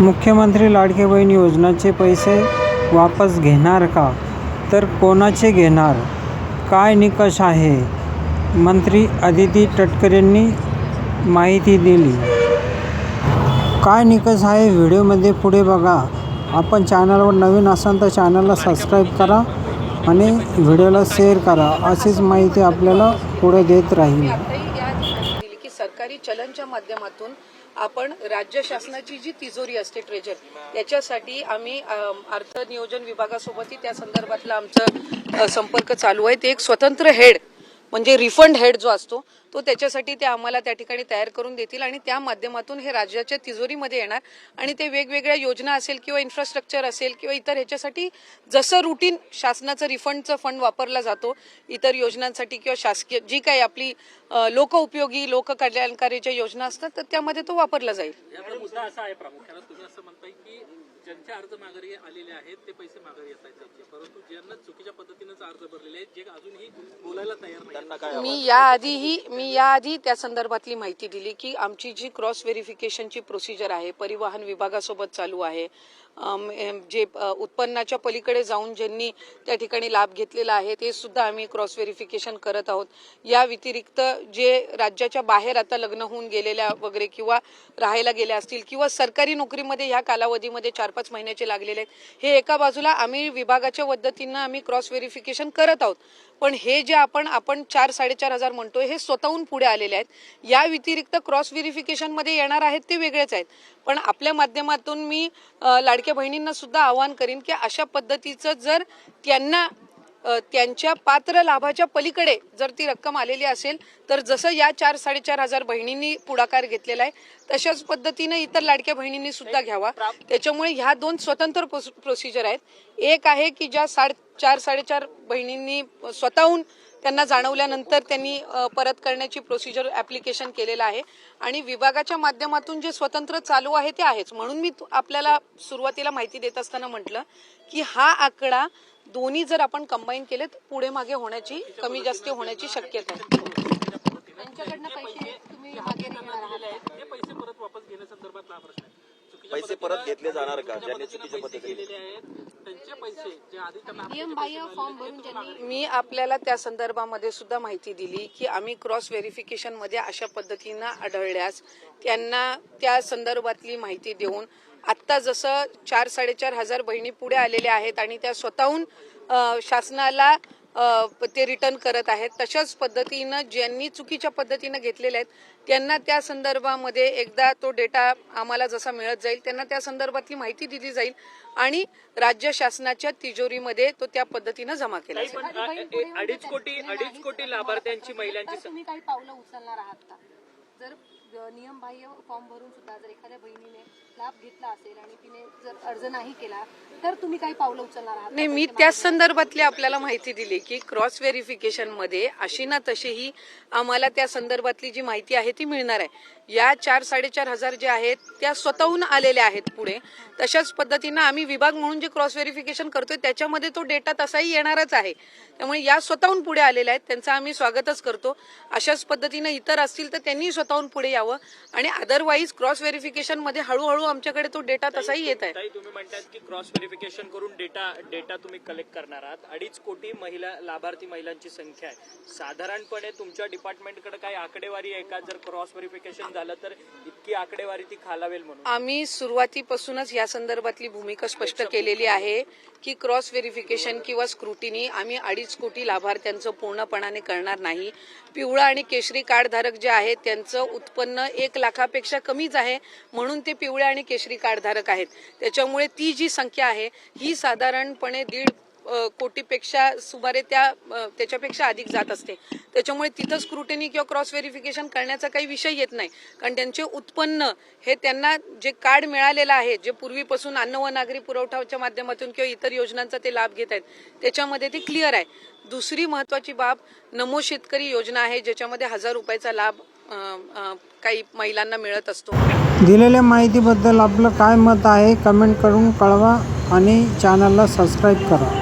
मुख्यमंत्री लाडके बहीण योजनेचे पैसे वापस घेणार का? तर कोणाचे घेणार? काय निकष आहे? मंत्री अदिती तटकरेंनी माहिती दिली. काय निकष आहे? व्हिडिओमध्ये पुढे बघा. आपण चॅनलवर नवीन असाल तर चॅनलला सबस्क्राईब करा आणि व्हिडिओला शेअर करा. अशीच माहिती आपल्याला पुढे देत राहील यातही या ठिकाणी दिली की सरकारी चलनच्या माध्यमातून आपण राज्य शासनाची जी तिजोरी असते ट्रेजर त्याच्यासाठी आम्ही अर्थ नियोजन विभागासोबतही त्या संदर्भातला आमचा संपर्क चालू आहे. ते एक स्वतंत्र हेड म्हणजे रिफंड हेड जो असतो तो त्याच्यासाठी ते आम्हाला त्या ठिकाणी तयार करून देतील आणि त्या माध्यमातून हे राज्याच्या तिजोरीमध्ये येणार. आणि ते वेगवेगळ्या योजना असेल किंवा इन्फ्रास्ट्रक्चर असेल किंवा इतर ह्याच्यासाठी जसं रुटीन शासनाचं रिफंडचं फंड वापरला जातो इतर योजनांसाठी किंवा शासकीय जी काही आपली अ, लोकउपयोगी लोककल्याणकारीच्या योजना असतात तर त्यामध्ये तो वापरला जाईल. मुद्दा असा आहे प्रामुख्याने तुम्ही असं म्हणताय की ज्यांचे अर्ज माघारी आलेले आहेत ते पैसे माघारी येत आहेत त्यांचे. परंतु ज्यांना चुकीच्या पद्धतीनेच अर्ज भरलेले आहेत जे अजूनही बोलायला तयार नाही मी याआधीही मी याआधी त्या संदर्भातली माहिती दिली की आमची जी क्रॉस व्हेरिफिकेशनची प्रोसिजर आहे परिवहन विभागासोबत चालू आहे जे उत्पन्नाच्या पलीकडे जाऊन ज्यांनी त्या ठिकाणी लाभ घेतलेला आहे ते सुद्धा आम्ही क्रॉस व्हेरिफिकेशन करत आहोत. या व्यतिरिक्त जे राज्याच्या बाहेर आता लग्न होऊन गेलेल्या वगैरे किंवा राहायला गेल्या असतील किंवा सरकारी नोकरीमध्ये ह्या कालावधीमध्ये चार पाच महिन्याचे लागलेले आहेत हे एका बाजूला आम्ही विभागाच्या पद्धतीनं आम्ही क्रॉस व्हेरिफिकेशन करत आहोत. पण हे जे आपण आपण चार साडेचार हजार म्हणतोय हे स्वतःहून पुढे आलेले आहेत. या व्यतिरिक्त क्रॉस व्हेरिफिकेशनमध्ये येणार आहेत ते वेगळेच आहेत. पण आपल्या माध्यमातून मी लाड लाडक्या बहिणींना सुद्धा आवाहन करीन की अशा पद्धतीचं जर त्यांना त्यांच्या पात्र लाभाच्या पलीकडे जर ती रक्कम आलेली असेल तर जसं या चार साडेचार हजार बहिणींनी पुढाकार घेतलेला आहे तशाच पद्धतीने इतर लाडक्या बहिणींनी सुद्धा घ्यावा. त्याच्यामुळे ह्या दोन स्वतंत्र प्रोसिजर आहेत. एक आहे की ज्या साडे चार साडेचार बहिणींनी स्वतःहून त्यांना जाणवल्यानंतर त्यांनी परत करण्याची प्रोसिजर ऍप्लिकेशन केलेलं आहे. आणि विभागाच्या माध्यमातून जे स्वतंत्र चालू आहे ते आहेच. म्हणून मी तु- आपल्याला सुरुवातीला माहिती देत असताना म्हटलं की हा आकडा दोन्ही जर आपण कंबाईन केले तर पुढे मागे होण्याची कमी जास्त होण्याची शक्यता आहे. त्यांच्याकडनं पैसे तुम्ही मागे घेणार आहात हे पैसे परत वापस घेण्यासंदर्भातला हा प्रश्न आहे. चुकीच्या पैसे परत घेतले जाणार का? ज्यांनी चुकीच्या पद्धतीने त्यांचे पैसे जे आधी त्यांना नियमबाह्य फॉर्म भरून ज्यांनी मी आपल्याला त्या संदर्भामध्ये सुद्धा माहिती दिली की आम्ही क्रॉस व्हेरिफिकेशनमध्ये अशा पद्धतीनं आढळल्यास त्यांना त्या संदर्भातली माहिती देऊन आत्ता जसं चार साडेचार हजार बहिणी पुढे आलेल्या आहेत आणि त्या स्वतःहून शासनाला ते रिटर्न करत आहेत. तशाच पद्धतीनं ज्यांनी चुकीच्या पद्धतीनं घेतलेल्या आहेत त्यांना त्या संदर्भामध्ये एकदा तो डेटा आम्हाला जसा मिळत जाईल त्यांना त्या संदर्भातली माहिती दिली जाईल आणि राज्य शासनाच्या तिजोरीमध्ये तो त्या पद्धतीनं जमा केला जाईल. अडीच कोटी अडीच कोटी लाभार्थ्यांची महिलांची काही पावलं उचलणार आहात का? जर नियमबाह्य फॉर्म भरून सुद्धा जर एखाद्या बहिणीने लाभ घेतला असेल आणि तिने जर अर्ज नाही केला तर तुम्ही काही पावलं उचलणार आहात? नाही मी त्याच संदर्भातली आपल्याला माहिती दिली की क्रॉस व्हेरिफिकेशनमध्ये अशी ना तशीही आम्हाला त्या संदर्भातली जी माहिती आहे ती मिळणार आहे. या चार साडेचार हजार जे आहेत त्या स्वतःहून आलेल्या आहेत पुढे. तशाच पद्धतीनं आम्ही विभाग म्हणून जे क्रॉस व्हेरिफिकेशन करतोय त्याच्यामध्ये तो डेटा तसाही येणारच आहे. त्यामुळे या स्वतःहून पुढे आलेल्या आहेत त्यांचं आम्ही स्वागतच करतो. अशाच पद्धतीनं इतर असतील तर त्यांनी स्वतःहून पुढे यावं. आणि अदरवाईज क्रॉस व्हेरिफिकेशनमध्ये हळूहळू आमच्याकडे तो डेटा तसाही येत आहे. तुम्ही म्हणतात की क्रॉस व्हेरिफिकेशन करून डेटा डेटा तुम्ही कलेक्ट करणार आहात. अडीच कोटी महिला लाभार्थी महिलांची संख्या आहे. साधारणपणे तुमच्या डिपार्टमेंटकडे काही आकडेवारी आहे का? जर क्रॉस व्हेरिफिकेशन झालं तर इतकी आकडेवारी ती खालावेल म्हणून. आम्ही सुरुवातीपासूनच या संदर्भातली भूमिका स्पष्ट केलेली आहे की क्रॉस व्हेरिफिकेशन किंवा स्क्रुटिनी आम्ही अडीच कोटी लाभार्थ्यांचं पूर्णपणाने करणार नाही. पिवळा आणि केशरी कार्ड धारक जे आहेत त्यांचं उत्पन्न एक लाखापेक्षा कमीच आहे म्हणून ते पिवळे आणि केशरी कार्ड धारक आहेत. त्याच्यामुळे ती जी संख्या आहे ही साधारणपणे दीड कोटीपेक्षा सुमारे त्या त्याच्यापेक्षा अधिक जात असते. त्याच्यामुळे तिथं स्क्रुटिनी किंवा क्रॉस व्हेरिफिकेशन करण्याचा काही विषय येत नाही. कारण त्यांचे उत्पन्न हे त्यांना जे कार्ड मिळालेलं आहे जे पूर्वीपासून अन्न व नागरी पुरवठाच्या माध्यमातून किंवा इतर योजनांचा ते लाभ घेत आहेत त्याच्यामध्ये ते क्लिअर आहे. दुसरी महत्वाची बाब नमो शेतकरी योजना आहे ज्याच्यामध्ये हजार रुपयाचा लाभ काही महिलांना मिळत असतो. दिलेल्या माहितीबद्दल आपलं काय मत आहे कमेंट करून कळवा आणि चॅनलला सबस्क्राईब करा.